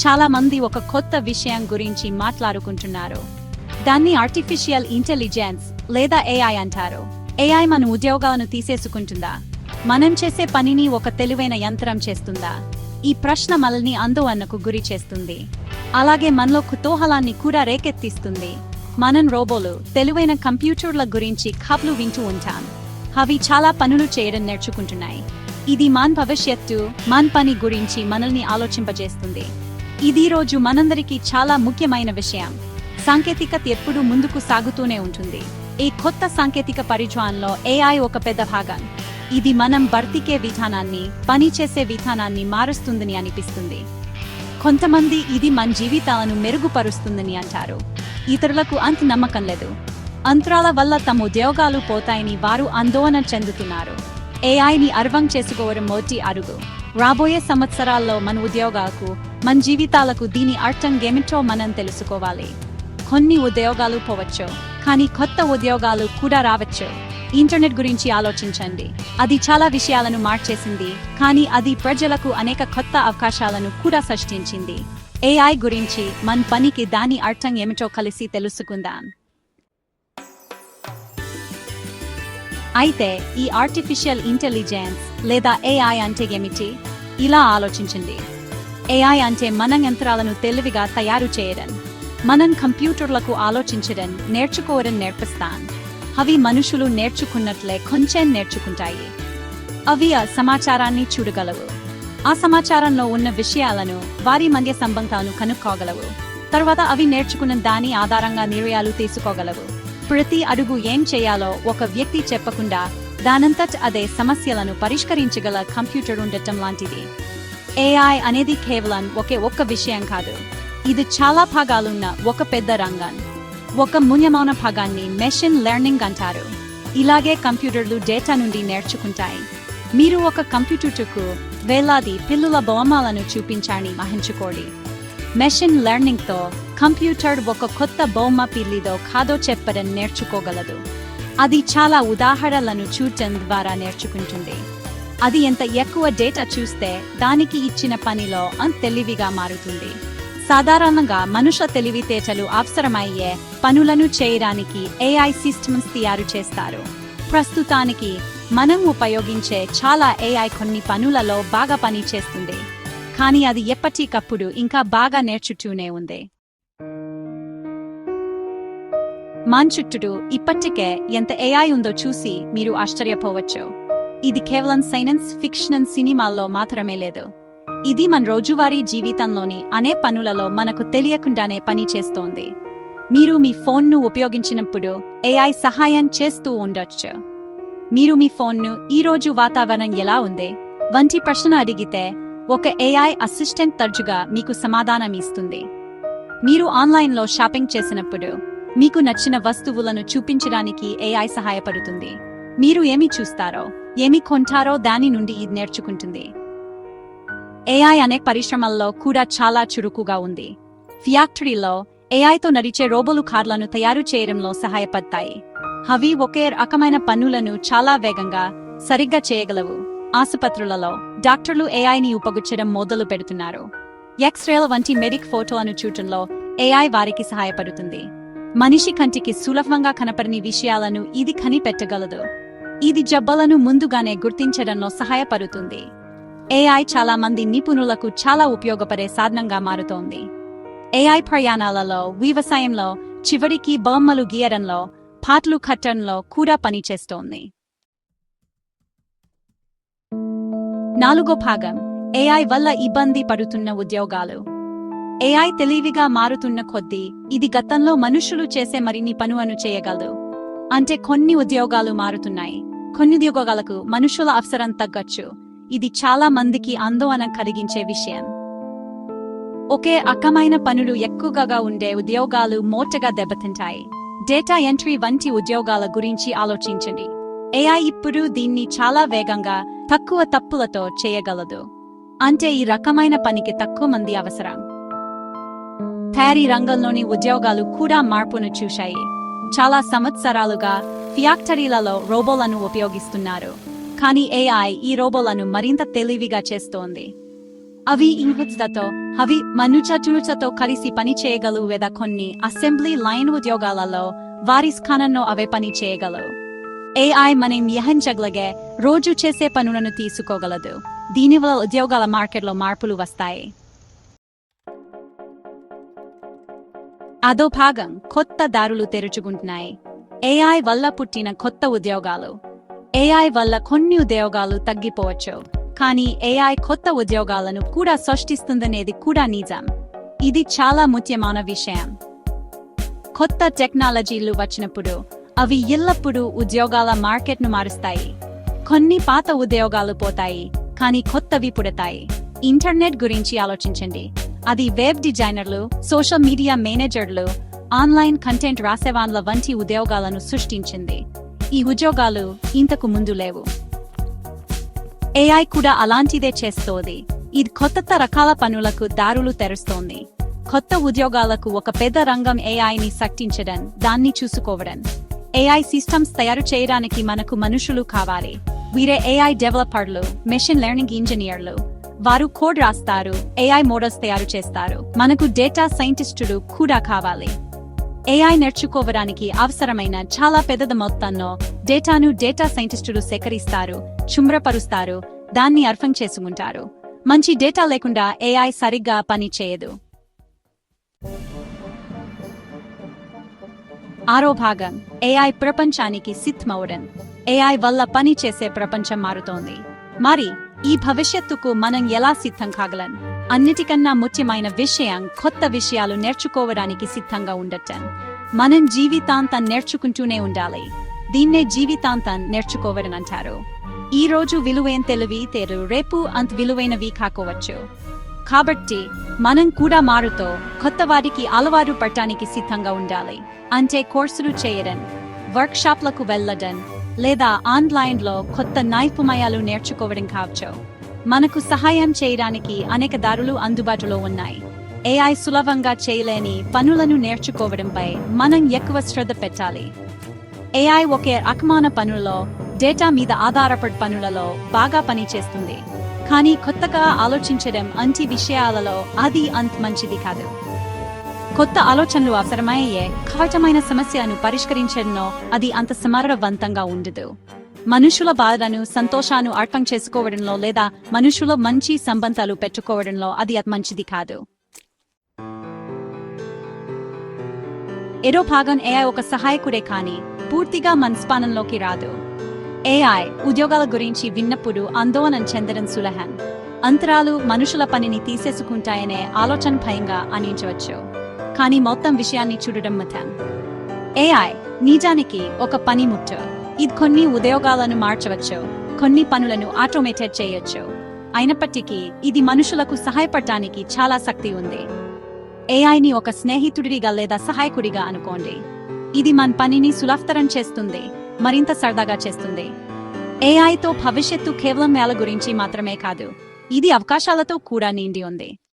చాలా మంది ఒక కొత్త విషయం గురించి మాట్లాడుకుంటున్నారు. దాన్ని ఆర్టిఫిషియల్ ఇంటెలిజెన్స్ లేదా ఏఐ అంటారు. ఏఐ మన ఉద్యోగాలను తీసేసుకుంటుందా? మనం చేసే పనిని ఒక తెలివైన యంత్రం చేస్తుందా? ఈ ప్రశ్న మనల్ని ఆందోళనకు గురి చేస్తుంది. అలాగే మనలో కుతూహలాన్ని కూడా రేకెత్తిస్తుంది. మనం రోబోలు తెలివైన కంప్యూటర్ల గురించి కబులు వింటూ ఉంటాం. అవి చాలా పనులు చేయడం నేర్చుకుంటున్నాయి. ఇది మాన్ భవిష్యత్తు మాన్ పని గురించి మనల్ని ఆలోచింపజేస్తుంది. ఇది రోజు మనందరికీ చాలా ముఖ్యమైన విషయం. సాంకేతికత ఎప్పుడూ ముందుకు సాగుతూనే ఉంటుంది. ఈ కొత్త సాంకేతిక పరిచయంలో ఏఐ ఒక పెద్ద భాగం. ఇది మనం భర్తీకే విధానాన్ని పని చేసే విధానాన్ని మారుస్తుందని అనిపిస్తుంది. కొంతమంది ఇది మన జీవితాలను మెరుగుపరుస్తుందని అంటారు. ఇతరులకు అంత నమ్మకం లేదు. అంతరాల వల్ల తమ ఉద్యోగాలు పోతాయని వారు ఆందోళన చెందుతున్నారు. ఏఐని అర్థం చేసుకోవడం మొదటి అరుగు. రాబోయే సంవత్సరాల్లో మన ఉద్యోగాలకు మన జీవితాలకు దీని అర్థం ఏమిటో మనం తెలుసుకోవాలి. కొన్ని ఉద్యోగాలు పోవచ్చు కానీ కొత్త ఉద్యోగాలు కూడా రావచ్చు. ఇంటర్నెట్ గురించి ఆలోచించండి. అది చాలా విషయాలను మార్చేసింది కానీ అది ప్రజలకు అనేక కొత్త అవకాశాలను కూడా సృష్టించింది. ఏఐ గురించి మన పనికి దాని అర్థం ఏమిటో కలిసి తెలుసుకుందాం. అయితే ఈ ఆర్టిఫిషియల్ ఇంటెలిజెన్స్ లేదా ఏఐ అంటే ఏమిటి? ఇలా ఆలోచించండి. ఏఐ అంటే మనం యంత్రాలను తెలివిగా తయారు చేయడం మనం కంప్యూటర్లకు ఆలోచించడం నేర్చుకోవడం నేర్పిస్తాం. అవి మనుషులు నేర్చుకున్నట్లే కొంచెం నేర్చుకుంటాయి. అవి ఆ సమాచారాన్ని చూడగలవు. ఆ సమాచారంలో ఉన్న విషయాలను వారి మధ్య సంబంధాలను కనుక్కోగలవు. తర్వాత అవి నేర్చుకున్న దాని ఆధారంగా నిర్ణయాలు తీసుకోగలవు. ప్రతి అడుగు ఏం చేయాలో ఒక వ్యక్తి చెప్పకుండా దానంతట అదే సమస్యలను పరిష్కరించగల కంప్యూటర్ ఉండటం లాంటిది. ఏఐ అనేది కేవలం ఒకే ఒక్క విషయం కాదు. ఇది చాలా భాగాలున్న ఒక పెద్ద రంగం. ఒక మున్యమౌన భాగాన్ని మెషిన్ లెర్నింగ్ అంటారు. ఇలాగే కంప్యూటర్లు డేటా నుండి నేర్చుకుంటాయి. మీరు ఒక కంప్యూటర్కు వేలాది పిల్లుల బొమ్మలను చూపించాలని మహించుకోండి. మెషిన్ లెర్నింగ్తో కంప్యూటర్ ఒక కొత్త బొమ్మ పిల్లిదో కాదో చెప్పడం నేర్చుకోగలదు. అది చాలా ఉదాహరణలను చూడటం ద్వారా నేర్చుకుంటుంది. అది ఎంత ఎక్కువ డేటా చూస్తే దానికి ఇచ్చిన పనిలో అంత తెలివిగా మారుతుంది. సాధారణంగా మనుష్య తెలివితేటలు అవసరమయ్యే పనులను చేయడానికి ఏఐ సిస్టమ్స్ తయారు చేస్తారు. ప్రస్తుతానికి మనం ఉపయోగించే చాలా ఏఐ కొన్ని పనులలో బాగా పని చేస్తుంది కానీ అది ఎప్పటికప్పుడు ఇంకా బాగా నేర్చుతూనే ఉంది. మాన్ చుట్టూ ఇప్పటికే ఎంత ఏఐ ఉందో చూసి మీరు ఆశ్చర్యపోవచ్చు. ఇది కేవలం సైన్స్ ఫిక్షన్ సినిమాల్లో మాత్రమే లేదు. ఇది మన రోజువారీ జీవితంలోని అనే పనులలో మనకు తెలియకుండానే పని చేస్తోంది. మీరు మీ ఫోన్ను ఉపయోగించినప్పుడు ఏఐ సహాయం చేస్తూ ఉండొచ్చు. మీరు మీ ఫోన్ను ఈ రోజు వాతావరణం ఎలా ఉంది? వంటి ప్రశ్న అడిగితే ఒక ఏఐ అసిస్టెంట్ తరచుగా మీకు సమాధానం ఇస్తుంది. మీరు ఆన్లైన్లో షాపింగ్ చేసినప్పుడు మీకు నచ్చిన వస్తువులను చూపించడానికి ఏఐ సహాయపడుతుంది. మీరు ఏమి చూస్తారో ఏమి కొంటారో దాని నుండి ఇది నేర్చుకుంటుంది. ఏఐ అనే పరిశ్రమల్లో కూడా చాలా చురుకుగా ఉంది. ఫ్యాక్టరీలో ఏఐతో నడిచే రోబోలు కార్లను తయారు చేయడంలో సహాయపడతాయి. అవి ఒకే రకమైన పనులను చాలా వేగంగా సరిగ్గా చేయగలవు. ఆసుపత్రులలో డాక్టర్లు ఏఐని ఉపయోగించడం మొదలు పెడుతున్నారు. ఎక్స్రేల వంటి మెడిక్ ఫోటోలను చూడటంలో ఏఐ వారికి సహాయపడుతుంది. మనిషి కంటికి సులభంగా కనపడని విషయాలను ఇది కనిపెట్టగలదు. ఇది జబ్బలను ముందుగానే గుర్తించడంలో సహాయపడుతుంది. ఏఐ చాలా మంది నిపుణులకు చాలా ఉపయోగపడే సాధనంగా మారుతోంది. ఏఐ ప్రయాణాలలో వ్యవసాయంలో చివరికి బొమ్మలు గీయడంలో పాటలు కట్టడంలో కూడా పనిచేస్తోంది. నాలుగో భాగం. ఏఐ వల్ల ఇబ్బంది పడుతున్న ఉద్యోగాలు. ఏఐ తెలివిగా మారుతున్న కొద్దీ ఇది గతంలో మనుషులు చేసే మరిన్ని పనులను చేయగలదు. అంటే కొన్ని ఉద్యోగాలు మారుతున్నాయి. కొన్ని ఉద్యోగాలకు మనుషుల అవసరం తగ్గచ్చు. ఇది చాలా మందికి ఆందోళన కలిగించే విషయం. ఒకే రకమైన పనులు ఎక్కువగా ఉండే ఉద్యోగాలు మోటగా దెబ్బతింటాయి. డేటా ఎంట్రీ వంటి ఉద్యోగాల గురించి ఆలోచించండి. ఏఐ ఇప్పుడు దీన్ని చాలా వేగంగా తక్కువ తప్పులతో చేయగలదు. అంటే ఈ రకమైన పనికి తక్కువ మంది అవసరం. తయారీ రంగంలోని ఉద్యోగాలు కూడా మార్పును చూశాయి. చాలా సంవత్సరాలుగా ఫ్యాక్టరీలలో రోబోలను ఉపయోగిస్తున్నారు. కానీ ఏఐ ఈ రోబోలను మరింత తెలివిగా చేస్తోంది. అవి ఇంగ్విజ్లతో అవి మనుచతులతో కలిసి పని చేయగలవు లేదా కొన్ని అసెంబ్లీ లైన్ ఉద్యోగాలలో వారి స్థానంలో అవే పని చేయగలవు. ఏఐ మనం యహించగలిగే రోజు చేసే పనులను తీసుకోగలదు. దీనివల్ల ఉద్యోగాల మార్కెట్లో మార్పులు వస్తాయి. అదో భాగం కొత్త దారులు తెరుచుకుంటున్నాయి. ఏఐ వల్ల పుట్టిన కొత్త ఉద్యోగాలు. ఏఐ వల్ల కొన్ని ఉద్యోగాలు తగ్గిపోవచ్చు. కానీ ఏఐ కొత్త ఉద్యోగాలను కూడా సృష్టిస్తుందనేది కూడా నిజం. ఇది చాలా ముఖ్యమైన విషయం. కొత్త టెక్నాలజీలు వచ్చినప్పుడు అవి ఎల్లప్పుడూ ఉద్యోగాల మార్కెట్ను మారుస్తాయి. కొన్ని పాత ఉద్యోగాలు పోతాయి కానీ కొత్తవి పుడతాయి. ఇంటర్నెట్ గురించి ఆలోచించండి. అది వెబ్ డిజైనర్లు సోషల్ మీడియా మేనేజర్లు ఆన్లైన్ కంటెంట్ రాసేవాన్ల వంటి ఉద్యోగాలను సృష్టించింది. ఈ ఉద్యోగాలు ఇంతకు ముందు లేవు. ఏఐ కూడా అలాంటిదే చేస్తోంది. ఇది కొత్త రకాల పనులకు దారులు తెరుస్తోంది. కొత్త ఉద్యోగాలకు ఒక పెద్ద రంగం ఏఐని సట్టించడం దాన్ని చూసుకోవడం. ఏఐ సిస్టమ్స్ తయారు చేయడానికి మనకు మనుషులు కావాలి. వీరే ఏఐ డెవలపర్లు మెషిన్ లెర్నింగ్ ఇంజనీర్లు. వారు కోడ్ రాస్తారు ఏఐ మోడల్స్ తయారు చేస్తారు. మనకు డేటా సైంటిస్టులు కూడా కావాలి. ఏఐ నేర్చుకోవడానికి అవసరమైన చాలా పెద్ద మొత్తంలో డేటాను డేటా సైంటిస్టులు సేకరిస్తారు చుమ్రపరుస్తారు దాన్ని అర్థం చేసుకుంటారు. మంచి డేటా లేకుండా ఏఐ సరిగ్గా పని చేయదు. ఆరో భాగం. ఏఐ ప్రపంచానికి సిద్ధమవడం. ఏఐ వల్ల పని చేసే ప్రపంచం మారుతోంది. మరి ఈ భవిష్యత్తుకు మనం ఎలా సిద్ధం కాగలం? అన్నిటికన్నా ముఖ్యమైన విషయం కొత్త విషయాలు నేర్చుకోవడానికి సిద్ధంగా ఉండటం. మనం జీవితాంతం నేర్చుకుంటూనే ఉండాలి. దీన్నే జీవితాంతం నేర్చుకోవడం అంటారు. ఈ రోజు విలువైన తెలివి తేరు రేపు అంత విలువైనవి కాకోవచ్చు. కాబట్టి మనం కూడా మారుతో కొత్త వారికి అలవాటు పడటానికి సిద్ధంగా ఉండాలి. అంటే కోర్సులు చేయడం వర్క్షాప్లకు వెళ్ళడం లేదా ఆన్లైన్లో కొత్త నైపుణ్యాలు నేర్చుకోవడం కావచ్చు. మనకు సహాయం చేయడానికి అనేక దారులు అందుబాటులో ఉన్నాయి. ఏఐ సులభంగా చేయలేని పనులను నేర్చుకోవడంపై మనం ఎక్కువ శ్రద్ధ పెట్టాలి. ఏఐ ఒకే అకమాన పనులలో డేటా మీద ఆధారపడి పనులలో బాగా పనిచేస్తుంది. కానీ కొత్తగా ఆలోచించడం అంటి విషయాలలో అది అంత మంచిది కాదు. కొత్త ఆలోచనలు అవసరమయ్యే కవచమైన సమస్యను పరిష్కరించడంలో అది అంత సమర్థవంతంగా ఉండదు. మనుషుల బాధను సంతోషాన్ని అర్థం చేసుకోవడంలో లేదా మనుషుల మంచి సంబంధాలు పెట్టుకోవడంలో అది అది మంచిది కాదు. ఏదో భాగం ఏఐ ఒక సహాయకుడే కానీ పూర్తిగా మనస్పానంలోకి రాదు. ఏఐ ఉద్యోగాల గురించి విన్నప్పుడు ఆందోళన చెందడం సులహం అంతరాలు మనుషుల పనిని తీసేసుకుంటాయనే ఆలోచన భయంగా అనించవచ్చు కానీ మొత్తం విషయాన్ని చూడడం మతం. ఏఐ నిజానికి ఒక పనిముట్టు. ఇది కొన్ని ఉద్యోగాలను మార్చవచ్చు కొన్ని పనులను ఆటోమేటెడ్ చేయొచ్చు. అయినప్పటికీ ఇది మనుషులకు సహాయపడటానికి చాలా శక్తి ఉంది. ఏఐని ఒక స్నేహితుడిగా లేదా సహాయకుడిగా అనుకోండి. ఇది మన పనిని సులభతరం చేస్తుంది మరింత సరదాగా చేస్తుంది. ఏఐతో భవిష్యత్తు కేవలం మేళ గురించి మాత్రమే కాదు ఇది అవకాశాలతో కూడా నిండి ఉంది.